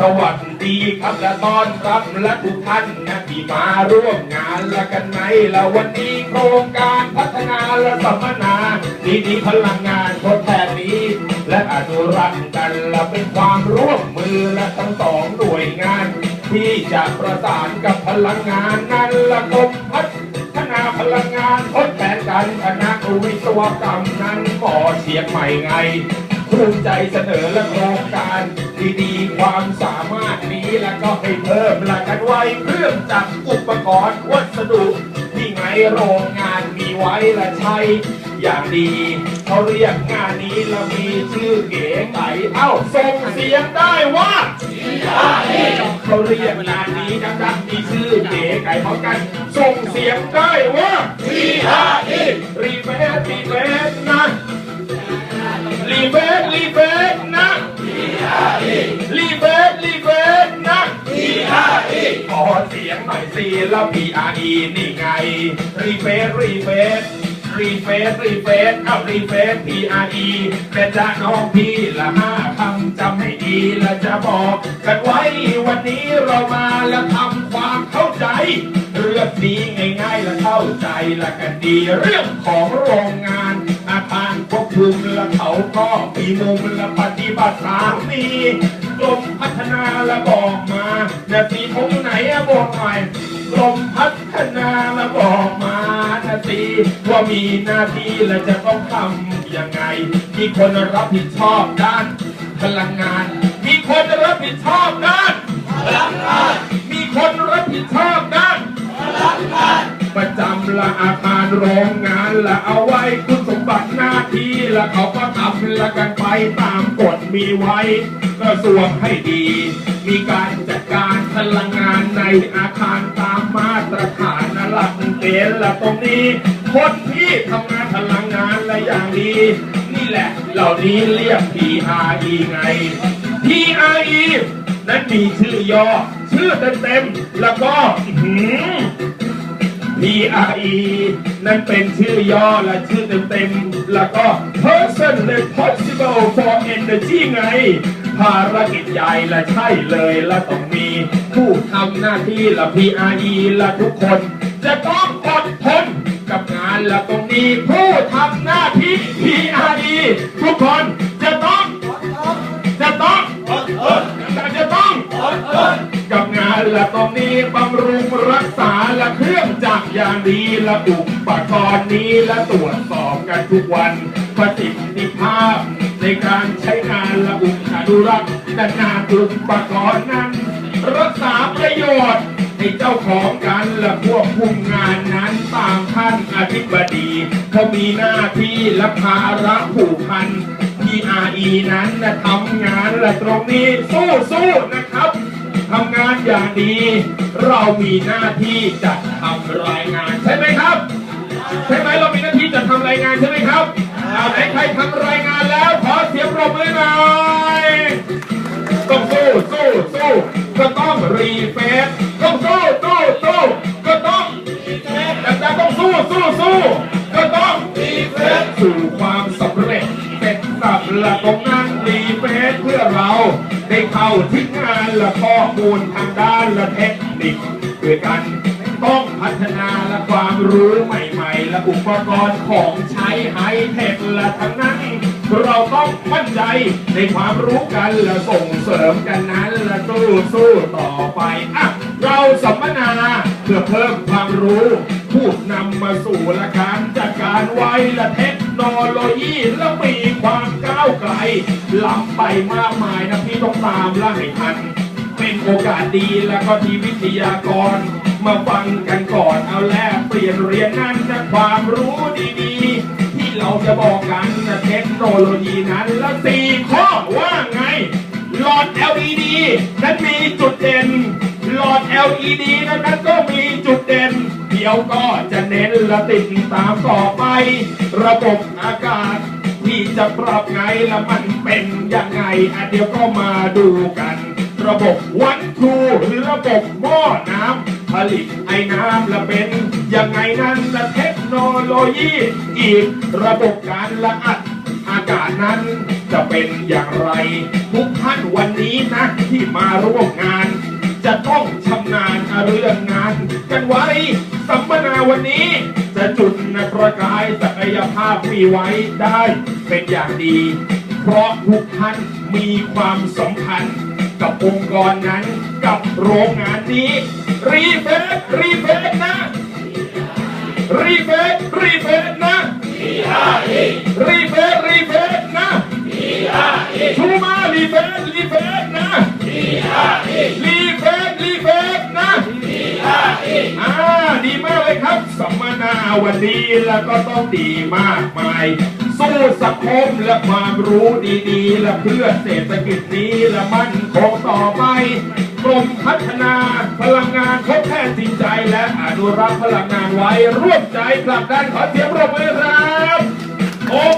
สวัสดีครับและต้อนรับและทุกท่านนะที่มาร่วมงานและกันในและวันนี้โครงการพัฒนาและสัมมนาดีดีพลังงานทดแทนนี้ และอนุรักษ์กันและเป็นความร่วมมือและทั้งสองหน่วยงาน ที่จะประสานกับพลังงานนั้นและกรมพัฒนาพลังงานทดแทนกันคณะวิศวกรรมนั้นหมอเชียงใหม่ไง ภูมิใจเสนอและโครงการดีๆความสามารถนี้แล้วก็ให้เพิ่มละกันไว้เครื่องจักรอุปกรณ์วัสดุที่ไงโรงงานมีไว้และใช้อย่างดีเขาเรียกงานนี้และมีชื่อเก๋ไก่เอ้าส่งเสียงได้ว่าเขาเรียกงานนี้ดังๆมีชื่อเก๋ไก่พร้อมกันส่งเสียงได้ว่าทีห้าทีรีเฟสรีเฟสนะรี รีเฟสนะรีเฟสรีเฟสนะขอเสียงหน่อยสิแล้ว PRE นี่ไงรีเฟสรีเฟสรีเฟสรีเฟสเอารีเฟส PRE เป็นจ้าน้องพี่ละห้าคำจำให้ดีและจะบอกกันไว้วันนี้เรามาแล้วทำความเข้าใจเรื่องนี้ง่ายๆและเข้าใจและกันดีเรื่องของโรงงานารควบคุมและเขาก็มีมุมและปฏิบัติตามมีกรมพัฒนาและบอกมานาทีผมไหนอะบอกหน่อยกรมพัฒนาและบอกมานาทีว่ามีหน้าที่และจะต้องทำยังไง มีคนรับผิดชอบด้าน พลังงาน มีคนรับผิดชอบด้านพลังงานมีคนรับผิดชอบด้านประจำละอาคารโรงงานละเอาไว้คุณสมบัติหน้าที่ ละเขาก็ทำละกันไปตามกฎมีไว้กระทรวงให้ดี มีการจัดการพลังงานในอาคารตามมาตรฐานนะหลักเกณฑ์ละตรงนี้คนที่ทำงานพลังงานและอย่างดี นี่แหละเหล่านี้เรียก PRE ไง PRE นั้นมีชื่อย่อ ชื่อเต็มๆแล้วก็ PRE นั่นเป็นชื่อย่อและชื่อเต็มๆแล้วก็ Person Responsible for Energy ไง ภารกิจใหญ่และใช่เลยและต้องมีผู้ทำหน้าที่ละ PRE และทุกคน จะต้องอดทนกับงานและตรงนี้ผู้ทำหน้าที่ PRE ทุกคนจะต้องจะต้องจะต้องกับงานและตรงนี้บำรุงรักษาและเครื่องจักรอย่างดีและอุปกรณ์นี้และตรวจสอบกันทุกวัน ประสิทธิภาพ ในการใช้งานและอุอนุรักษ์และงานอุปกรณ์นั้น รักษาประโยชน์ให้เจ้าของกันและพวกคุมงานนั้นตามท่านอธิบดีเขามีหน้าที่และภาระผูกพัน PRE นั้นนะทำงานและตรงนี้สู้ๆนะครับทำงานอย่างดี เรามีหน้าที่จะทำรายงานใช่ไหมครับ ใช่ไหมเรามีหน้าที่จะทำรายงานใช่ไหมครับ เอาไหนใครทำรายงานแล้วขอเสียงปรบมือหน่อยต้องสู้สู้สู้ก็ต้องรีเฟซต้องสู้สู้สู้ก็ต้องแต่แต่ต้องสู้สู้สู้ก็ต้องรีเฟซสู่ความสำเร็จเสร็จสับละตรงนั้นรีเฟซเพื่อเราได้เข้าถึงงานและข้อมูลทางด้านและเทคนิคด้วยกันต้องพัฒนาและความรู้ใหม่ และอุปกรณ์ของใช้ไฮเทคและทั้งนั้น เราต้องมั่นใจในความรู้กันและส่งเสริมกันนั้นและสู้สู้ต่อไปอะเราสัมมนาเพื่อเพิ่มความรู้พูดนำมาสู่ละการจัดการไวและเทคโนโลยีและมีความก้าวไกลล้ำไปมากมายนะพี่ต้องตามและให้ทัน เป็นโอกาสดีแล้วก็ที่วิทยากร มาฟังกันก่อนเอาแลกเปลี่ยนเรียนนั้นนะความรู้ดีๆ ที่เราจะบอกกันนะเทคโนโลยีนั้นและสี่ข้อว่าไง หลอด LED นั้นมีจุดเด่น หลอด LED นั้นก็มีจุดเด่น เดี๋ยวก็จะเน้นและติดตามต่อไป ระบบอากาศที่จะปรับไงละมันเป็นยังไงอะเดี๋ยวก็มาดูกัน ระบบวันทูหรือระบบหม้อน้ำ ลิตไอ้น้ำและเป็น ยังไงนั้นและเทคโนโลยี อีกระบบการละอัดอากาศนั้นจะเป็นอย่างไร ทุกท่านวันนี้นะที่มาร่วมงาน จะต้องชำนาญเรื่องงาน กันไว้ สัมมนาวันนี้ จะจุดนประกายศักยภาพมีไว้ได้เป็นอย่างดี เพราะทุกท่านมีความสัมพันธ์ กับองค์กรนั้น กับโรงงานนี้ รีเฟซรีเฟซนะ รีเฟซรีเฟซนะรีเฟซรีเฟซนะชูมารีเฟซรีเฟซนะรีเฟซรีเฟซนะอ่าดีมากเลยครับสัมมนาวันนี้แล้วก็ต้องดีมากมาย สู้สังคมและความรู้ดีๆ และเพื่อเศรษฐกิจนี้ มั่นคงต่อไปกรมพัฒนาพลังงานทดแทนจริงใจและอนุรักษ์พลังงานไว้ร่วมใจผลักดันขอเสียงปรบมือครับ